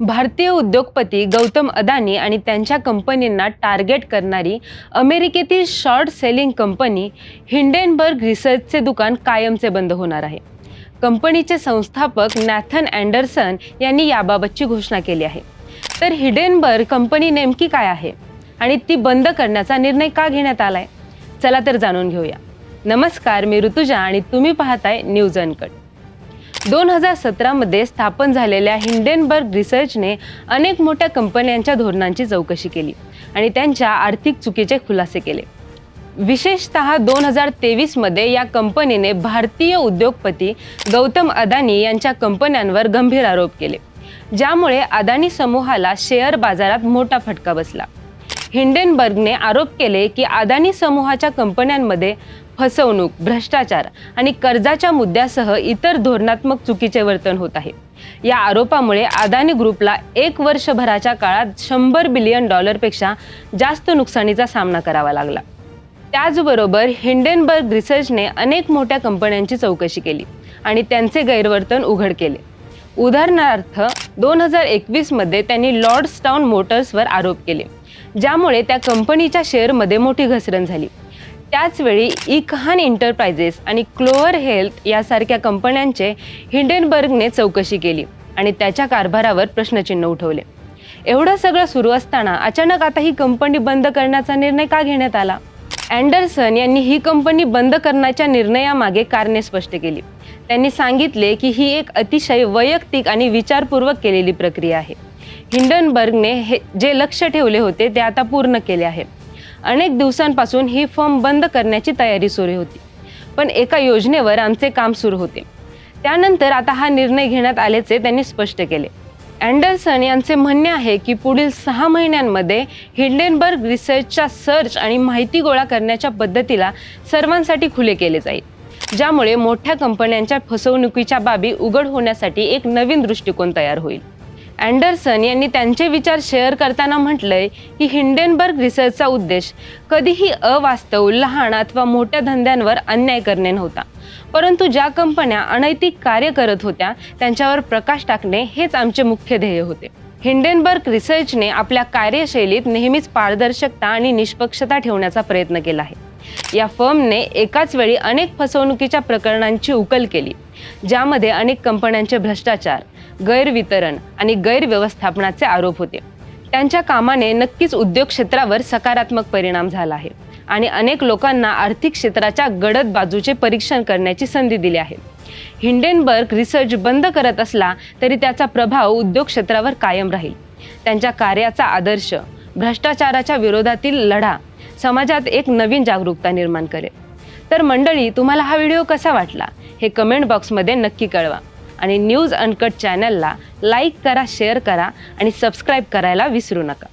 भारतीय उद्योगपती गौतम अदानी आणि त्यांच्या कंपनींना टार्गेट करणारी अमेरिकेतील शॉर्ट सेलिंग कंपनी हिंडेनबर्ग रिसर्चचे दुकान कायमचे बंद होणार आहे. कंपनीचे संस्थापक नॅथन अँडरसन यांनी याबाबतची घोषणा केली आहे. तर हिडेनबर्ग कंपनी नेमकी काय आहे? आणि ती बंद करण्याचा निर्णय का घेण्यात आलाय? चला तर जाणून घेऊया. नमस्कार मी ऋतुजा आणि तुम्ही पाहताय न्यूज अनकट. दोन हजार सतरामध्ये स्थापन झालेल्या हिंडेनबर्ग रिसर्चने अनेक मोठ्या कंपन्यांच्या धोरणांची चौकशी केली आणि त्यांच्या आर्थिक चुकीचे खुलासे केले. विशेषत दोन हजार तेवीसमध्ये या कंपनीने भारतीय उद्योगपती गौतम अदानी यांच्या कंपन्यांवर गंभीर आरोप केले ज्यामुळे अदानी समूहाला शेअर बाजारात मोठा फटका बसला. हिंडेनबर्गने आरोप केले की अदानी समूहाच्या कंपन्यांमध्ये फसवणूक भ्रष्टाचार आणि कर्जाच्या मुद्द्यासह इतर धोरणात्मक चुकीचे वर्तन होत आहे. या आरोपामुळे अदानी ग्रुपला एक वर्षभराच्या काळात शंभर बिलियन डॉलरपेक्षा जास्त नुकसानीचा सामना करावा लागला. त्याचबरोबर हिंडेनबर्ग रिसर्चने अनेक मोठ्या कंपन्यांची चौकशी केली आणि त्यांचे गैरवर्तन उघड केले. उदाहरणार्थ दोन हजार एकवीसमध्ये त्यांनी लॉर्ड्सटाऊन मोटर्सवर आरोप केले ज्यामुळे त्या कंपनीच्या शेअरमध्ये मोठी घसरण झाली. त्याचवेळी इकहान एंटरप्राइजेस आणि क्लोअर हेल्थ यासारख्या कंपन्यांचे हिंडेनबर्गने चौकशी केली आणि त्याच्या कारभारावर प्रश्नचिन्ह उठवले. एवढं सगळं सुरू असताना अचानक आता ही कंपनी बंद करण्याचा निर्णय का घेण्यात आला? अँडरसन यांनी ही कंपनी बंद करण्याच्या निर्णयामागे कारणे स्पष्ट केली. त्यांनी सांगितले की ही एक अतिशय वैयक्तिक आणि विचारपूर्वक केलेली प्रक्रिया आहे. हिंडनबर्गने हे जे लक्ष ठेवले होते ते आता पूर्ण केले आहे. अनेक दिवसांपासून ही फर्म बंद करण्याची तयारी सुरू होती. पण एका योजनेवर आमचे काम सुरू होते. त्यानंतर आता हा निर्णय घेण्यात आल्याचे त्यांनी स्पष्ट केले. अँडरसन यांचे म्हणणे आहे की पुढील सहा महिन्यांमध्ये हिंडेनबर्ग रिसर्चच्या सर्च आणि माहिती गोळा करण्याच्या पद्धतीला सर्वांसाठी खुले केले जाईल ज्यामुळे मोठ्या कंपन्यांच्या फसवणुकीच्या बाबी उघड होण्यासाठी एक नवीन दृष्टिकोन तयार होईल. अँडरसन यांनी त्यांचे विचार शेअर करताना म्हटलंय की हिंडेनबर्ग रिसर्चचा उद्देश कधीही अवास्तव लहान अथवा मोठ्या धंद्यांवर अन्याय करणे नव्हता. परंतु ज्या कंपन्या अनैतिक कार्य करत होत्या त्यांच्यावर प्रकाश टाकणे हेच आमचे मुख्य ध्येय होते. हिंडेनबर्ग रिसर्चने आपल्या कार्यशैलीत नेहमीच पारदर्शकता आणि निष्पक्षता ठेवण्याचा प्रयत्न केला आहे. या फर्मने एकाच वेळी अनेक फसवणुकीच्या प्रकरणांची उकल केली. ज्यामध्ये अनेक कंपन्यांचे भ्रष्टाचार गैरवितरण आणि गैरव्यवस्थापनाचे आरोप होते. त्यांच्या कामाने नक्कीच उद्योग क्षेत्रावर सकारात्मक परिणाम झाला आहे आणि अनेक लोकांना आर्थिक क्षेत्राच्या गडद बाजूचे परीक्षण करण्याची संधी दिली आहे. हिंडेनबर्ग रिसर्च बंद करत असला तरी त्याचा प्रभाव उद्योग क्षेत्रावर कायम राहील. त्यांच्या कार्याचा आदर्श भ्रष्टाचाराच्या विरोधातील लढा समाजात एक नवीन जागरूकता निर्माण करेल. तर मंडळी तुम्हाला हा व्हिडिओ कसा वाटला? हे कमेंट बॉक्समध्ये नक्की कळवा. आणि न्यूज अनकट चॅनलला लाईक करा शेअर करा आणि सबस्क्राईब करायला विसरू नका.